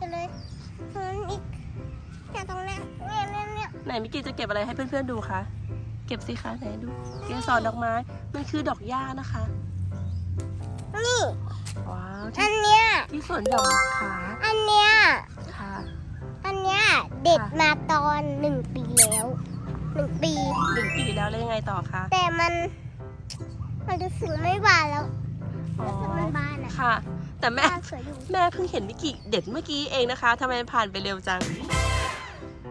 ไปเลยมันอีกเนี่ยตรงเนี้ยเนี่ยเนี่ยเนี่ยไหนมิกกี้จะเก็บอะไรให้เพื่อนๆดูคะ เก็บสิคะไหนดู เกสรดอกไม้ มันคือดอกหญ้านะคะ นี่ว้าวอัที่นเนี้ยที่สวนหย่อมขาอันเนี้ยค่ะ อันเนี้ยเด็ดมาตอนหนึ่งปีแล้วหนึ่งปี หนึ่งปีแล้วแล้วยังไงต่อคะ แต่มัน มันรู้สึกไม่บานแล้วอ๋อ รู้สึกมันบานอะค่ะ แต่แม่บานสวยอยู่แม่เพิ่งเห็นมิกกี้เด็ดเมื่อกี้เองนะคะทำไมมันผ่านไปเร็วจัง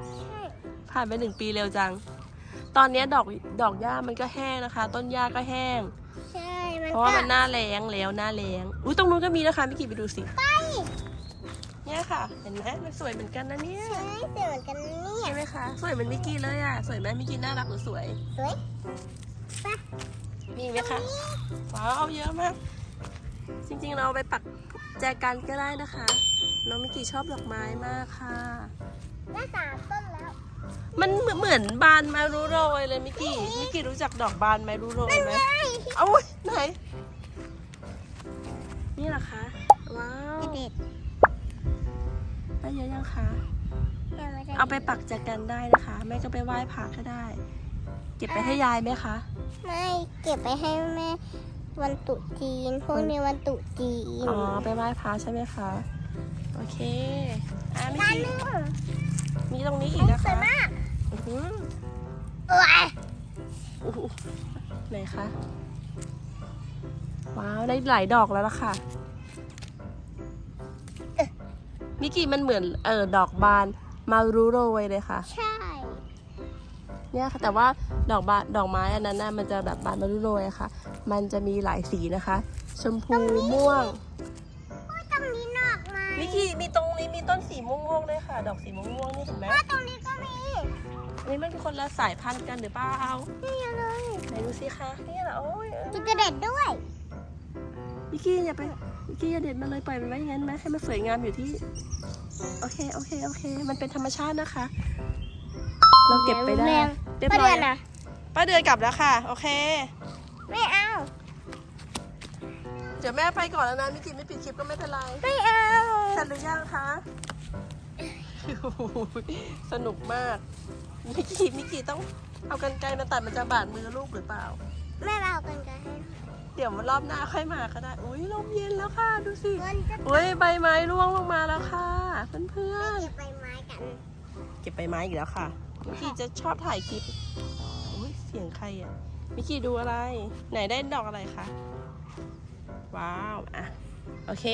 ใช่ผ่านไปหนึ่งปีเร็วจัง ตอนเนี้ยดอกดอกหญ้ามันก็แห้งนะคะ ต้นหญ้าก็แห้ง ใช่มันเพราะก็ว่ามันหน้าแรงแล้วหน้าแรงอุ้ยตรงนู้นก็มีนะคะมิกกี้ไปดูสิเนี่ยค่ะ เห็นไหมมันสวยเหมือนกันนะเนี่ยใช่สวยเหมือนกันเนี่ใช่ยไหมคะสวยเหมือนมิกกี้เลยอะสวยไหมมิกกี้น่ารักหรือสวยสวย มีไหมคะว้าวเอาเยอะมาก จริงๆ เราเอาไปปักแจกันก็ได้นะคะ น้องมิกกี้ชอบดอกไม้มากค่ะ ได้สามต้นแล้ว มันเหมือนเหมือนบานไมารุโรยเลยมิกกี้มิกกี้รู้จักดอกบานไมารุโรยไหมใช่เอาอุ๊ยไหน นี่เหรอคะ ว้าวเด็ดได้เยอะยังคะแต่ม่ด้เอาไปปักแจกันได้นะคะแม่ก็ไปไหว้พระก็ได้ เก็บไปให้ยายไหมคะ ไม่ เก็บไปให้แม่ วันตรุษจีน พวกนี้วันตรุษจีนอ๋อไปไหว้พระใช่ไหมคะ โอเคอะมิกด้านกี้นึงมีตรงนี้อีกนะสวยคะมากอื้อหือเอ้ยอู้หูไหนคะว้าวได้หลายดอกแล้วล่ะค่ะมิกกี้มันเหมือนเออดอกบานมารุโรยเลยค่ะ ใช่ เนี่ยค่ะแต่ว่าดอกบานดอกไม้อันนั้นน่ะมันจะแบบบานมารุโรยอะค่ะ มันจะมีหลายสีนะคะ ชมพูม่วง โอ้ยตรงนี้นอกมามิกกี้มีตรงนี้มีต้นสีม่วงๆด้วยค่ะ ดอกสีม่วงๆนี่เห็นไหมว่าตรงนี้ก็มี นี่มันคนละสายพันธุ์กันหรือเปล่านี่เลยไหนดูสิคะนี่แหละโอ้ยจิกระเด็ดด้วย มิกกี้อย่าไปมิกกี้อย่าเด็ดมันเลยปล่อยมันไว้อย่างนั้นไหมให้มันสวยงามอยู่ที่ โอเคโอเคโอเค มันเป็นธรรมชาตินะคะ เราเก็บไปได้แรงเรียบป้าร้อเดืยอนนะป้าเดือนกลับแล้วค่ะ โอเค ไม่เอา เดี๋ยวแม่ไปก่อนแล้วนะมิกกี้ไม่ปิดคลิปก็ไม่เป็นไรไม่เอาเสร็จหรือยังคะโอ้โหสนุกมากมิกกี้มิกกี้ต้องเอากันไกลมาตัดมันจะบาดมือลูกหรือเปล่า แม่เรากันกันให้เดี๋ยวรอบหน้าค่อยมาก็ได้ อุ้ยลมเย็นแล้วค่ะ ดูสิมันจะอุ้ยใบไม้ร่วงลงมาแล้วค่ะ เพื่อนเก็บใบไม้กันๆเก็บใบไม้อีกแล้วค่ะมิกกี้จะชอบถ่ายคลิปอุ้ยเสียงใครอะมิกกี้ดูอะไร ไหนได้ดอกอะไรคะ ว้าวอะโอเค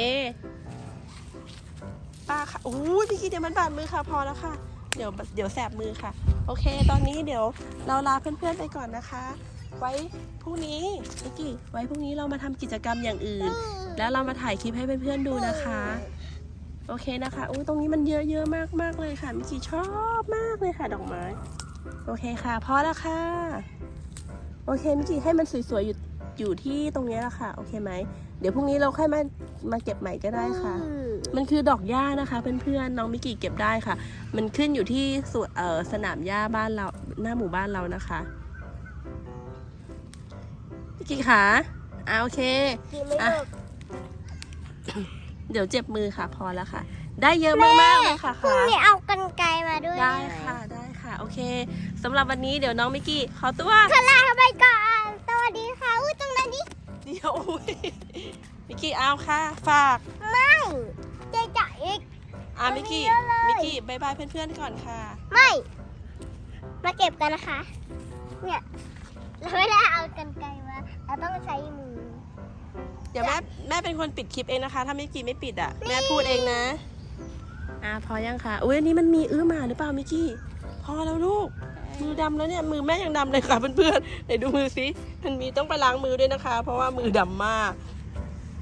ป้าค่ะโอ้ยมิกกี้เดี๋ยวมันบาดมือค่ะพอแล้วค่ะ เดี๋ยวเดี๋ยวแสบมือค่ะ โอเค ตอนนี้เดี๋ยวเราลาเพื่อนๆไปก่อนนะคะ ไว้พรุ่งนี้มิกกี้ไว้พรุ่งนี้เรามาทำกิจกรรมอย่างอื่น แล้วเรามาถ่ายคลิปให้เพื่อนๆดูนะคะ โอเคนะคะอุ้ยตรงนี้มันเยอะๆมากๆเลยค่ะมิกกี้ชอบมากเลยค่ะดอกไม้ โอเคค่ะพอแล้วค่ะ โอเคมิกกี้ให้มันสวยๆอยู่ อยู่ที่ตรงนี้แหละค่ะ โอเคไหม เดี๋ยวพรุ่งนี้เราค่อยมา มาเก็บใหม่ก็ได้ค่ะอืมมันคือดอกหญ้านะคะเพื่อนๆ น้องมิกกี้เก็บได้ค่ะ มันขึ้นอยู่ที่สวนเอ่อสนามหญ้าบ้านเรา หน้าหมู่บ้านเรานะคะ มิกกี้คะอ่าโอเคกินไม่เลิกเดี๋ยวเจ็บมือค่ะพอแล้วค่ะ ได้เยอะมากๆเลยค่ะพรุ่งค่ะนี้เอากันไกลมาด้วย ได้ค่ะ ได้ค่ะ โอเคสำหรับวันนี้เดี๋ยวน้องมิกกี้ขอตัวขลาไปก่อน ดิเดี๋ยวอุ๊ยมิกกี้เอาค่ะ ฝากไม่เจ๊จ่ายอีก อ่ามิกกี้เยอะเลยมิกกี้บายบายเพื่อนๆก่อนค่ะ ไม่ มาเก็บกันนะคะ เนี่ย เราไม่ได้เอากันไกลมาเราต้องใช้มือ เดี๋ยวแม่แม่เป็นคนปิดคลิปเองนะคะ ถ้ามิกกี้ไม่ปิดอะ แม่พูดเองนะ อ่าพอยังค่ะ อุ้ยอันนี้มันมีอื้อหมาหรือเปล่ามิกกี้ พอแล้วลูก มือดำแล้วเนี่ยมือแม่ยังดำเลยค่ะเพื่อนๆไหนดูมือสิมันมีต้องไปล้างมือด้วยนะคะ เพราะว่ามือดำมาก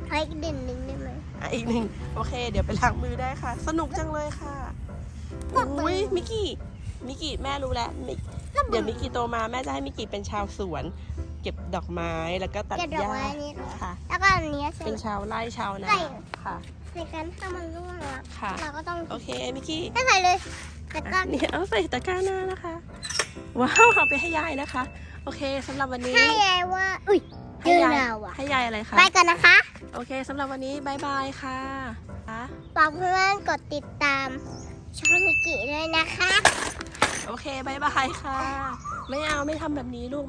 ใช้ดินหนึ่งได้ไหมอะอีกหนึ่งโอเค เดี๋ยวไปล้างมือได้ค่ะ สนุกจังเลยค่ะอุ้ยมิกกี้มิกกี้แม่รู้แล้วมิกเดี๋ยวมิกกี้โตมาแม่จะให้มิกกี้เป็นชาวสวน เก็บดอกไม้แล้วก็ตัดเก็บดหอกญ้าไม้นี้เหรอค่ะ แล้วก็อันเนี้ยใส่เป็นชาวไร่ชาวนาใส่ค่ะใส่กันถ้ามันร่วงแล้วค่ะเราก็ต้องโอเคมิกกี้ไม่ใส่เลยแต่ก็อะเนี่ยเอาใส่ตะกร้าหน้านะคะ ว้าวเอาไปให้ยายนะคะ โอเคสำหรับวันนี้ให้ยายว่า อุ้ยเจให้อยายนาวอะให้ยายอะไรคะไปกันนะคะ โอเคสำหรับวันนี้บายบายค่ะค่ะฝากเพื่อนๆกดติดตามช่องมิกิด้วยนะคะ โอเคบายบายค่ะ ไม่เอาไม่ทำแบบนี้ลูก